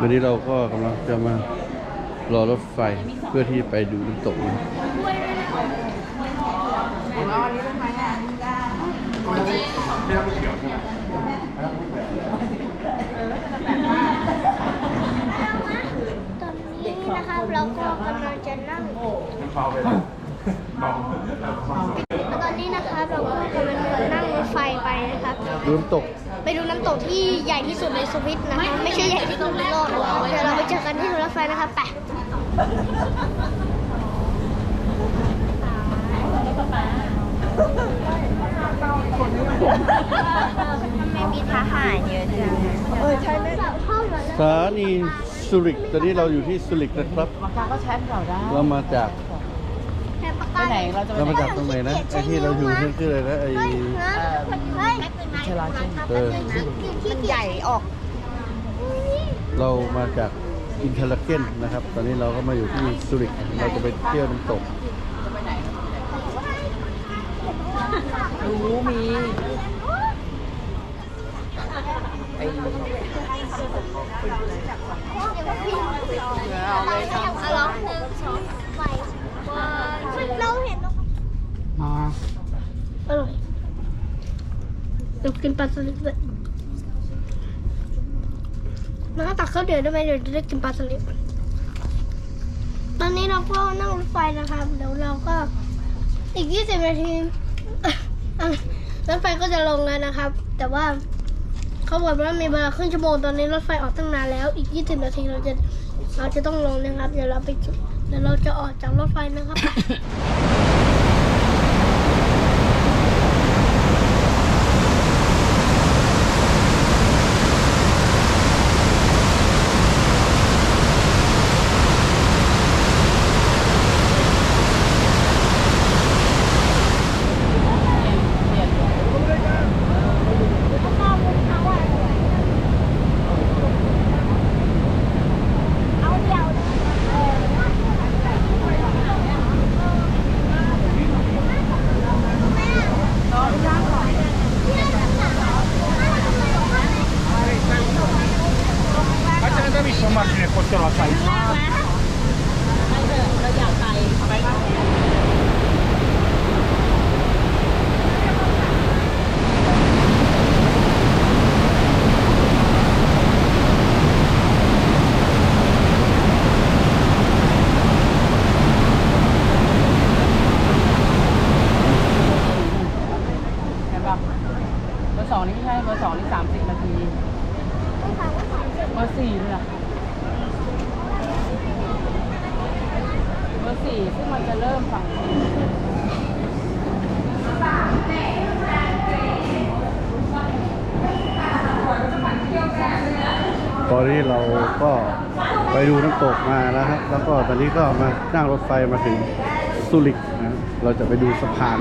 วันนี้เราก็กำลังจะมารอรถไฟเพื่อที่ไปดูน้ำตกนะตอนนี้นะครับเราก็กำลังจะนั่งตอนนี้นะครับเราก็กำลังจะนั่งรถไฟไปนะครับ ดูน้ำตก ไปดูน้ำตกที่ใหญ่ที่สุดในสวิตนะคะไม่ใช่ใหญ่ที่สุดในโลกนะครับเดี๋ยวเราไปเจอกันที่รถไฟนะครับไปไม่มีทหารเยอะจังเออใช่ไหมห้องเหรอสถานีสุริกตอนนี้เราอยู่ที่สุริกนะครับปากกาก็แชทเราได้ เรามาจาก ไปไหนเราจะไปเราไหนมาจากตรงไหนนะไอ้ที่เราอยู่นั่นคืออะไรนะไอ้เฮ้ยเฮ้ยเชลาเชนเออมันใหญ่ออก เรามาจากอินเทอร์เกนนะครับ ตอนนี้เราก็มาอยู่ที่สุริกเราจะไปเที่ยวน้ำตกรู้มีไอ้ เอาเลยเอาลองหนึ่งสองไปเราเห็น มา อร่อย เรากินปลาสลิดเลยน้าตักข้าวเดือดได้ไหมเดี๋ยวจะได้กินปลาสลิดตอนนี้เราก็นั่งรถไฟนะครับเดี๋ยวเราก็อีก 20 นาทีอะรถไฟก็จะลงแล้วนะครับ แต่ว่าเขาบอกว่ามีเวลาครึ่งชั่วโมงตอนนี้รถไฟออกตั้งนานแล้ว อีก 20 นาทีเราจะเราจะต้องลงนะครับ เดี๋ยวเราไปจุดเดี๋ยวเราจะออกจากรถไฟนะครับ เอาเดียว Facciamo visto un margine fosse la sai. เราอยากไปไปบ้างเห็นปะเบอร์สองนี่ไม่ใช่เบอร์สองนี่สามสิบนาทีเบอร์สี่เลยอะเบอร์ สี่ซึ่งมันจะเริ่มฝั่งนี้ตอนนี้เราก็ไปดูน้ำตกมาแล้วครับแล้วก็ตอนนี้ก็มานั่งรถไฟมาถึงสุริกนะเราจะไปดูสะพาน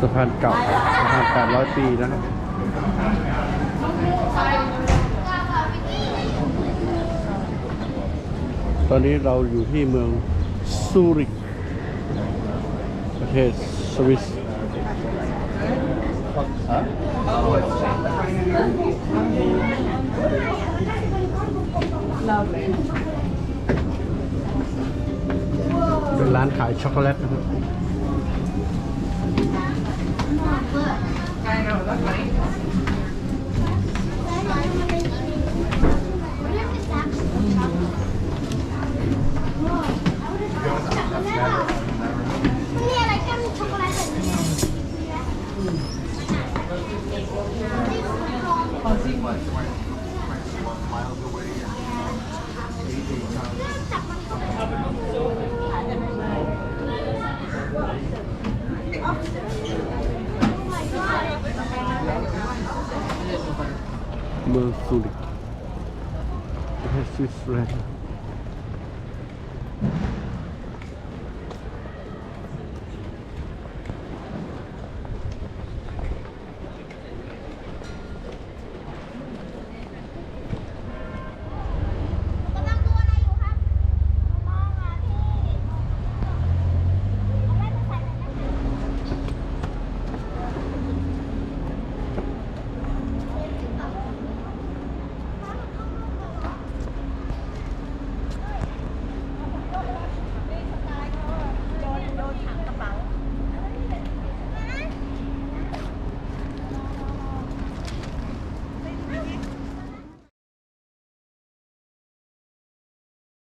สะพานเก่าสะพาน800 ปีนะครับ ตอนนี้เราอยู่ที่เมืองซูริก ประเทศสวิสเป็นร้านขายช็อกโกแลตนะครับ นี่อะไรกันช็อกโกแลตแบบนี้จับมัน เมืองซู